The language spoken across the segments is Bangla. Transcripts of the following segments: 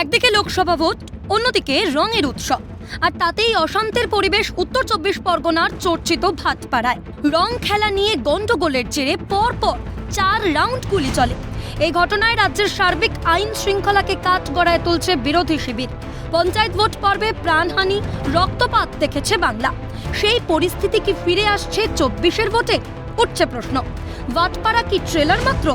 একদিকে লোকসভা ভোট, অন্যদিকে রঙের উৎসব। আর তাতেই অশান্তের পরিবেশ উত্তর চব্বিশ পরগনার চর্চিত ভাতপাড়ায়। রং খেলা নিয়ে গন্ডগোলের জেরে পরপর চার রাউন্ড গুলি চলে। এই ঘটনায় রাজ্যের সার্বিক আইন শৃঙ্খলাকে কাঠ গড়ায় তুলছে বিরোধী শিবির। পঞ্চায়েত ভোট পর্বে প্রাণহানি, রক্তপাত দেখেছে বাংলা। সেই পরিস্থিতি কি ফিরে আসছে চব্বিশের ভোটে? উঠছে প্রশ্ন। ভাটপাড়া কি ট্রেলার মাত্র?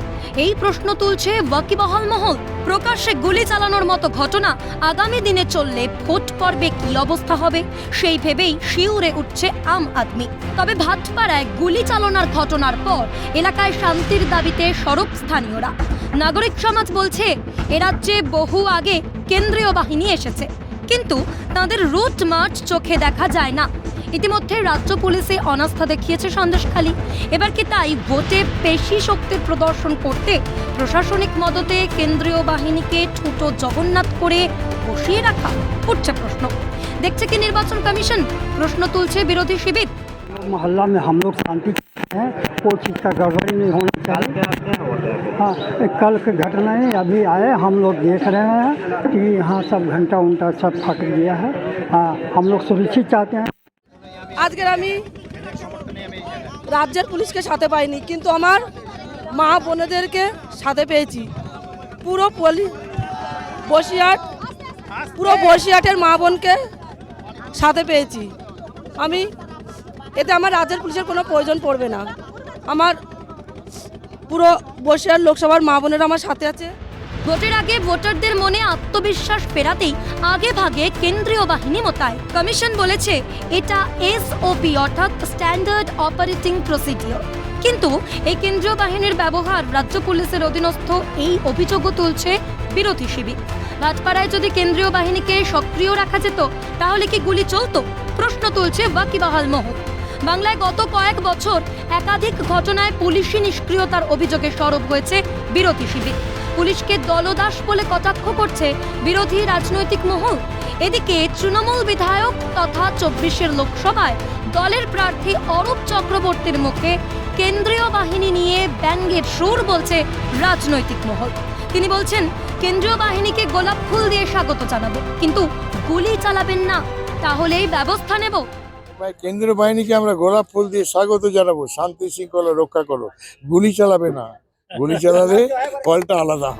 এই প্রশ্ন তুলছে ওয়াকিবহাল মহল। প্রকাশ্যে গুলি চালানোর মতো ঘটনা আগামী দিনে চললে ভোট পর্বে কি অবস্থা হবে? সেই ভেবেই শিউরে উঠছে আম আদমি। তবে ভাটপাড়ায় গুলি চালনার ঘটনার পর এলাকায় শান্তির দাবিতে সরব স্থানীয়রা। নাগরিক সমাজ বলছে, এ রাজ্যে বহু আগে কেন্দ্রীয় বাহিনী এসেছে। কিন্তু তাদের রুট মার্চ চোখে দেখা যায় না। ইতিমধ্যে রাজ্য পুলিশে অনাস্থা দেখিয়েছে সন্দেশখালী এবার কি তাই ভোটে পেশি শক্তির প্রদর্শন করতে প্রশাসনিক মদতে কেন্দ্রীয় বাহিনীকে ঠুটো জগন্নাথ করে বসিয়ে রাখা উঠছে প্রশ্ন দেখছে কি নির্বাচন কমিশন প্রশ্ন তুলছে বিরোধী শিবির मोहल्ला में हम लोग शांति चाहते हैं कोई चीज़ का गड़बड़ी नहीं होना चाहिए हाँ ये कल की घटना है अभी आए हम लोग देख रहे हैं कि यहाँ सब घंटा उंटा सब फट गया है हाँ हम लोग सुरक्षित चाहते हैं আজকের আমি রাজ্যের পুলিশকে সাথে পাইনি, কিন্তু আমার মা বোনেদেরকে সাথে পেয়েছি। পুরো পলি বসিরহাট পুরো বসিরহাটের মা বোনকে সাথে পেয়েছি। আমি এতে আমার রাজ্যের পুলিশের কোনো প্রয়োজন পড়বে না। আমার পুরো বসিরহাট লোকসভার মা বোনেরা আমার সাথে আছে। ভোটের আগে ভোটারদের মনে আত্মবিশ্বাস ফেরাতেই আগে ভাগে কেন্দ্রীয় বাহিনী মোতায় কমিশন বলেছে, এটা এসওপি অর্থাৎ স্ট্যান্ডার্ড অপারেটিং প্রসিডিওর কিন্তু এই কেন্দ্রীয় বাহিনীর ব্যবহার রাজ্য পুলিশের অধীনস্থ এই অভিযোগও তুলছে বিরোধী শিবির। ভাটপাড়ায় যদি কেন্দ্রীয় বাহিনীকে সক্রিয় রাখা যেত, তাহলে কি গুলি চলতো? প্রশ্ন তুলছে ওয়াকিবাহাল মহল। বাংলায় গত কয়েক বছর একাধিক ঘটনায় পুলিশি নিষ্ক্রিয়তার অভিযোগে সরব হয়েছে বিরোধী শিবির। পুলিশকে দলদাস বলে কটাক্ষ করছে বিরোধী রাজনৈতিক মহল। এদিকে তৃণমূল বিধায়ক তথা চব্বিশের লোকসভায় দলের প্রার্থী অরূপ চক্রবর্তীর মুখে কেন্দ্রীয় বাহিনী নিয়ে ব্যঙ্গের সুর বলছে রাজনৈতিক মহল। তিনি বলছেন, কেন্দ্রীয় বাহিনীকে গোলাপ ফুল দিয়ে স্বাগত জানাব, কিন্তু গুলি চালাবেন না, তাহলেই ব্যবস্থা নেব। কেন্দ্রীয় বাহিনীকে আমরা গোলাপ ফুল দিয়ে স্বাগত জানাব, শান্তি শৃঙ্খলা রক্ষা করো, গুলি চালাবে না। গুলি চালালে ফলটা আলাদা।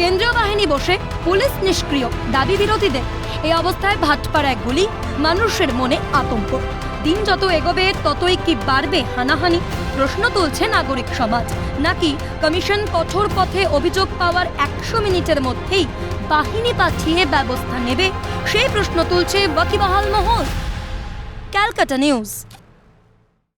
কেন্দ্রীয় বাহিনী বসে পুলিশ নিষ্ক্রিয়, দাবি বিরোধীদের। এই অবস্থায় ভাটপাড়ায় গুলি, মানুষের মনে আতঙ্ক। দিন যত এগোবে, ততই কি বাড়বে হানাহানি? প্রশ্ন তুলছে নাগরিক সমাজ। নাকি কমিশন কঠোর পথে অভিযোগ পাওয়ার একশো মিনিটের মধ্যেই বাহিনী পাঠিয়ে ব্যবস্থা নেবে? সেই প্রশ্ন তুলছে ওয়াকিবহাল মহল। ক্যালকাটা নিউজ।